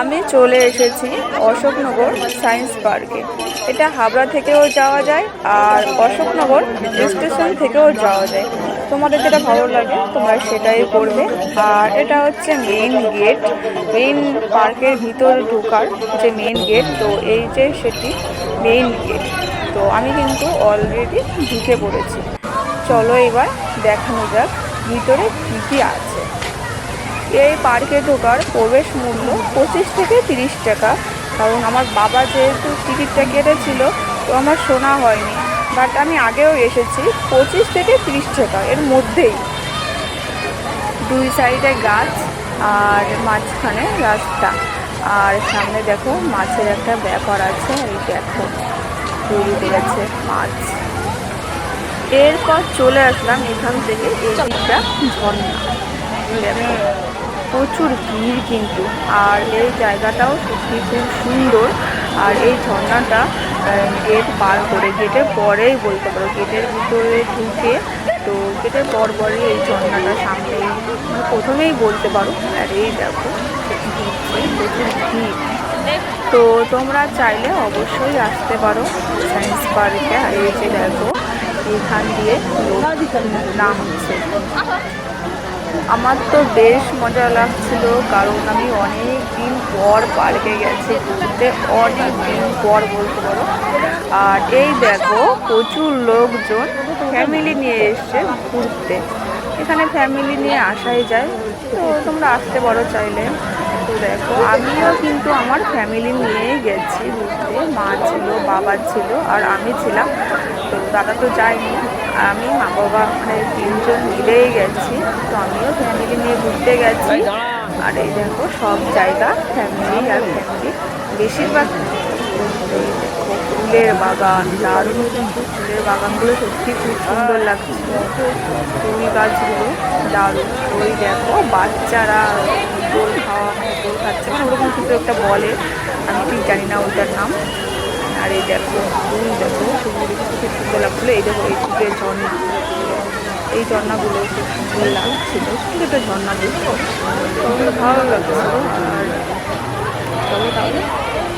আমি চলে এসেছি অশোকনগর সায়েন্স পার্কে। এটা হাবড়া থেকেও যাওয়া যায় আর অশোকনগর স্টেশন থেকেও যাওয়া যায়। তোমাদের যেটা ভালো লাগে তোমরা সেটাই করবে। আর এটা হচ্ছে মেইন গেট মেইন পার্কের ভিতরে ঢোকার যে মেইন গেট তো এই যে সেটি মেইন গেট তো আমি কিন্তু অলরেডি ঢুকে পড়েছি। চলো এবার দেখানো যাক ভিতরে কী কী আছে। এই পার্কে ঢোকার প্রবেশ মূল্য পঁচিশ থেকে তিরিশ টাকা। কারণ আমার বাবা যেহেতু টিকিটটা কেটেছিল, তো আমার শোনা হয়নি। বাট আমি আগেও এসেছি, পঁচিশ থেকে তিরিশ টাকা এর মধ্যেই। দুই সাইডে গাছ আর মাঝখানে রাস্তা। আর সামনে দেখো, মাছের একটা ব্যাপার আছে, এই দেখো, তৈরি করেছে মাছ। এরপর চলে আসলাম এখান থেকে, এই দিকটা ঝর্ণা। দেখো প্রচুর ভিড় কিন্তু। আর এই জায়গাটাও সত্যি খুব সুন্দর। আর এই ঝর্ণাটা গেট পার করে, গেটের পরেই বলতে পারো, গেটের ভিতরে ঢুকে তো গেটের পর পরই এই ঝর্ণাটা সামনে মানে প্রথমেই বলতে পারো, আর এই দেখো, প্রচুর ভিড়। তো তোমরা চাইলে অবশ্যই আসতে পারো সায়েন্স পার্কে। আর এই যে দেখো, এখান দিয়ে নাম নামছে। আমার তো বেশ মজা লাগছিল, কারণ আমি অনেক দিন পর পার্কে গেছি, ঘুরতে অনেক দিন পর বলতে পারো। আর এই দেখো, প্রচুর লোকজন ফ্যামিলি নিয়ে এসছে ঘুরতে। এখানে ফ্যামিলি নিয়ে আসাই যায়, তো তোমরা আসতে পারো চাইলে। তো দেখো, আমিও কিন্তু আমার ফ্যামিলি নিয়েই গেছি ঘুরতে, মা ছিল, বাবা ছিল, আর আমি ছিলাম। তো দাদা তো যায়নি। আমি মা বাবা মানে তিনজন মিলেই গেছি তো আমিও ফ্যামিলি নিয়ে ঘুরতে গেছি। আর এই দেখো সব জায়গা ফ্যামিলি আর ফ্যামিলি বেশিরভাগ ফুলের বাগান দারুণ কিন্তু ফুলের বাগানগুলো সত্যি খুব সুন্দর লাগছিল ফুল গাছগুলো দারুণ। ওই দেখো বাচ্চারা দোল খাওয়া দোল খাচ্ছে। মানে ওরকম কিছু একটা বলে আমি ঠিক জানি না ওইটার নাম। আর এই দেখো, ফুল দেখো ফুলগুলো খুব সুন্দর লাগছিল। এই দেখো, এই ফুলের ঝর্ণা। এই ঝর্ণাগুলো খুব সুন্দর লাগছিল। একটা ঝর্ণা দেখো। ভালো লাগছিল আর তাহলে,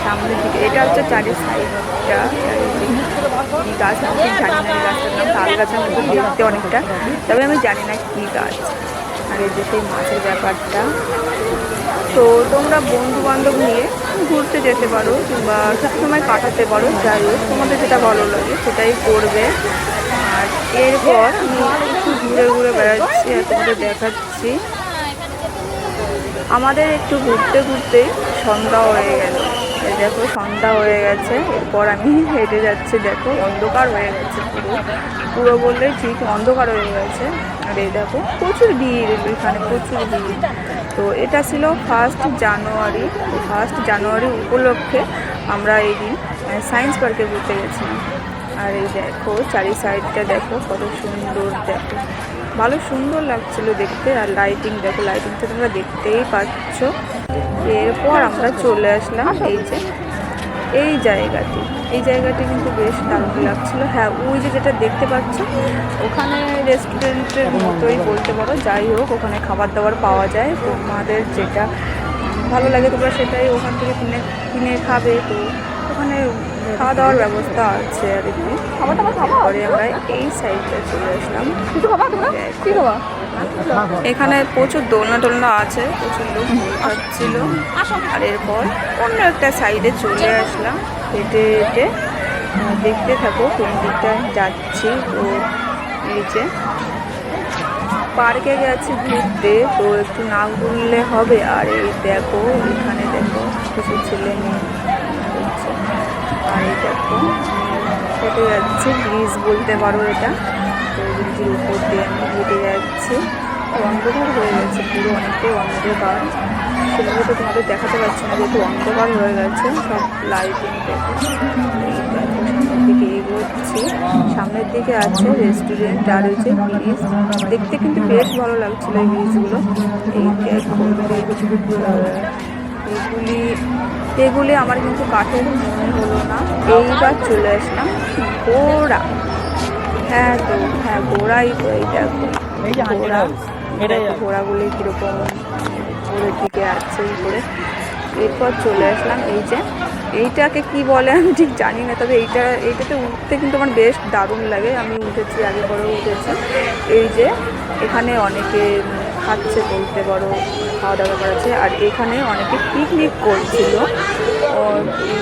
সামনের দিকে। এটা হচ্ছে চারি সাইডটা কি গাছ? আমি ঠিক জানি না এই তাল গাছের মতো দেখতে অনেকটা। তবে আমি জানি না কী গাছ। আর এই যে সেই মাছের ব্যাপারটা। তো তোমরা বন্ধু বান্ধব নিয়ে ঘুরতে যেতে পারো কিংবা কিছু সময় কাটাতে পারো, যাই হোক, তোমাদের যেটা ভালো লাগে সেটাই করবে। আর এরপর আমি একটু ঘুরে ঘুরে বেড়াচ্ছি আর তোমাদের দেখাচ্ছি। আমাদের একটু ঘুরতে ঘুরতে সন্ধ্যা হয়ে গেল। দেখো, সন্ধ্যা হয়ে গেছে। এরপর আমি হেঁটে যাচ্ছি, দেখো, অন্ধকার হয়ে গেছে পুরো। পুরো বললে ঠিক অন্ধকার হয়ে গেছে। আর এই দেখো, প্রচুর ভিড় এখানে, প্রচুর ভিড়। তো এটা ছিল ফার্স্ট জানুয়ারি তো ফার্স্ট জানুয়ারি উপলক্ষে আমরা এই দিন সায়েন্স পার্কে ঘুরতে গেছিলাম। আর এই দেখো চারি সাইডটা দেখো, কত সুন্দর দেখো। ভালো সুন্দর লাগছিল দেখতে, আর লাইটিং দেখো লাইটিংটা তোমরা দেখতেই পাচ্ছ। এরপর আমরা চলে আসলাম এই যে এই জায়গাটি। এই জায়গাটি কিন্তু বেশ দারুণ লাগছিল। হ্যাঁ ওই যে যেটা দেখতে পাচ্ছ, ওখানে রেস্টুরেন্টের মতোই বলতে পারো। যাই হোক, ওখানে খাবার দাবার পাওয়া যায়। তোমাদের যেটা ভালো লাগে তোমরা সেটাই ওখান থেকে কিনে কিনে খাবে। তো ওখানে খাওয়া দাওয়ার ব্যবস্থা আছে আর কি। পরে আমরা এই সাইডটা চলে আসলাম। এখানে প্রচুর দোলনা টোলনা আছে প্রচুর লোক খাচ্ছিল। আর এরপর অন্য একটা সাইডে চলে আসলাম। হেঁটে হেঁটে দেখতে থাকো কোন দিকটা যাচ্ছি। তো নিচে পার্কে গেছি ঘুরতে তো একটু না ঘুরলে হবে। আর এই দেখো এখানে দেখো কিছু ছেলে মেয়ে। ঘুরছে। দেখো হেঁটে যাচ্ছি ব্রিজ বলতে পারো এটা তো ব্রিজের উপর দিয়ে আমি হেঁটে যাচ্ছি অন্ধকার হয়ে গেছে পুরো অনেকটাই অন্ধকার সেগুলো তো তোমাদের দেখাতে পারছি না যেহেতু অন্ধকার হয়ে গেছে সব লাইটিং দিকে সামনের দিকে আছে রেস্টুরেন্ট আর হচ্ছে ব্রিজ দেখতে কিন্তু বেশ ভালো লাগছিল এই ব্রিজগুলো এই দেখো এগুলি এগুলি আমার কিন্তু কাঠের মনে হলো না। এইবার চলে আসলাম ঘোড়া হ্যাঁ তো হ্যাঁ ঘোড়াই তো এইটা দেখো। ঘোড়াগুলি কীরকম উপরের দিকে আছে করে এরপর চলে আসলাম এই যে এইটাকে কি বলে আমি ঠিক জানি না তবে এইটা এইটাতে উঠতে কিন্তু আমার বেশ দারুণ লাগে। আমি উঠেছি আগে পরেও উঠেছি। এই যে এখানে অনেকে খাচ্ছে বলতে পারো খাওয়া দাওয়া করাচ্ছে। আর এখানে অনেকে পিকনিক করছিল।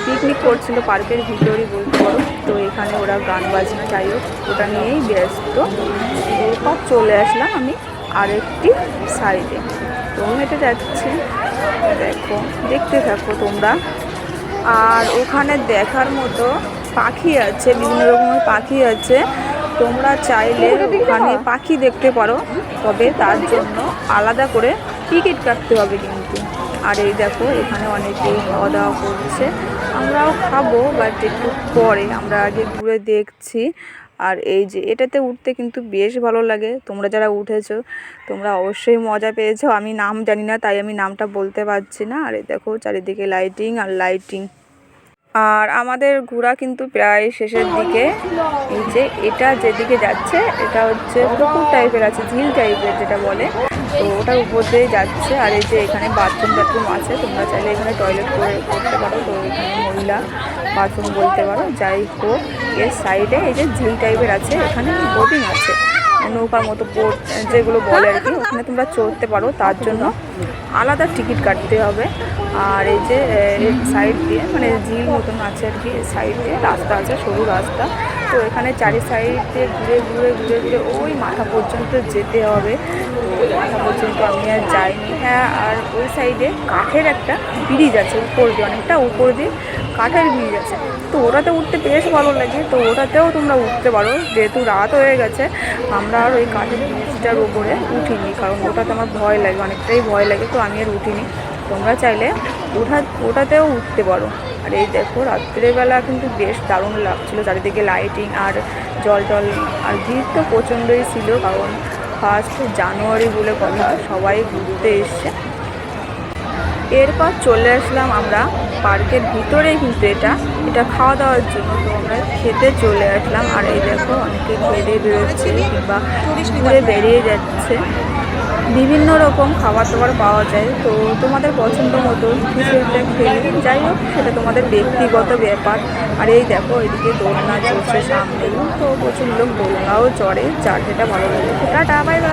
পিকনিক করছিল পার্কের ভিতরেই বলতে পারো। তো এখানে ওরা গান বাজনা যাই হোক ওটা নিয়েই ব্যস্ত। এরপর চলে আসলাম আমি আরেকটি সাইডে। তো হেঁটে যাচ্ছি। দেখো দেখতে থাকো তোমরা। আর ওখানে দেখার মতো পাখি আছে বিভিন্ন রকমের পাখি আছে। তোমরা চাইলে ওখানে পাখি দেখতে পারো তবে তার জন্য আলাদা করে টিকিট কাটতে হবে কিন্তু। আর এই দেখো, এখানে অনেকেই খাওয়া দাওয়া করছে। আমরাও খাব বাট একটু পরে। আমরা আগে ঘুরে দেখছি। আর এই যে, এটাতে উঠতে কিন্তু বেশ ভালো লাগে। তোমরা যারা উঠেছো, তোমরা অবশ্যই মজা পেয়েছ। আমি নাম জানি না, তাই আমি নামটা বলতে পারছি না। আর এই দেখো, চারিদিকে লাইটিং আর লাইটিং আর আমাদের ঘোরা কিন্তু প্রায় শেষের দিকে। এই যে, এটা যেদিকে যাচ্ছে, এটা হচ্ছে পুকুর টাইপের আছে, ঝিল টাইপের যেটা বলে। তো ওটার উপর দিয়ে যাচ্ছে। আর এই যে এখানে বাথরুম টাথরুম আছে, তোমরা চাইলে এখানে টয়লেট করে করতে পারো। তো এখানে মহিলা বাথরুম বলতে পারো, যাই হোক। এর সাইডে এই যে ঝিল টাইপের আছে, এখানে বোটিং আছে। নৌকার মতো বোট যেগুলো বলে আর কি, ওখানে তোমরা চড়তে পারো। তার জন্য আলাদা টিকিট কাটতে হবে। আর এই যে সাইড দিয়ে মানে ঝিল মতন আছে আর কি সাইড দিয়ে রাস্তা আছে, সরু রাস্তা। তো এখানে চারি সাইডে ঘুরে ঘুরে ঘুরে ঘুরে ওই মাথা পর্যন্ত যেতে হবে। মাথা পর্যন্ত আমি আর যাইনি। হ্যাঁ আর ওই সাইডে কাঠের একটা ব্রিজ আছে উপর দিয়ে, অনেকটা উপর দিয়ে কাঠের ব্রিজ আছে। তো ওটাতে উঠতে বেশ ভালো লাগে। তো ওটাতেও তোমরা উঠতে পারো। যেহেতু রাত হয়ে গেছে, আমরা আর ওই কাঠের ব্রিজটার উপরে উঠিনি, কারণ ওটাতে আমার ভয় লাগে, অনেকটাই ভয় লাগে। তো আমি আর উঠিনি। তোমরা চাইলে ওঠা, ওটাতেও উঠতে পারো। আর এই দেখো, রাত্রেবেলা কিন্তু বেশ দারুণ লাগছিল চারিদিকে লাইটিং আর জল টল। আর ভিড় তো প্রচণ্ডই ছিল, কারণ ফার্স্ট জানুয়ারি বলে কথা, সবাই ঘুরতে এসছে। এরপর চলে আসলাম আমরা পার্কের ভিতরে কিন্তু এটা এটা খাওয়া দাওয়ার জন্য। তো আমরা খেতে চলে আসলাম, আর এই দেখো, অনেকে খেয়ে বেরোচ্ছে কিংবা ঘুরে বেরিয়ে যাচ্ছে। বিভিন্ন রকম খাবার দাবার পাওয়া যায়। তো তোমাদের পছন্দ মতো কিছু একটা খেলে যাই হোক, সেটা তোমাদের ব্যক্তিগত ব্যাপার। আর এই দেখো, এদিকে দোলনা চলছে সামনেই। তো প্রচুর লোক দোলনাও চড়ে। যার যেটা ভালো লাগে। Tata bye bye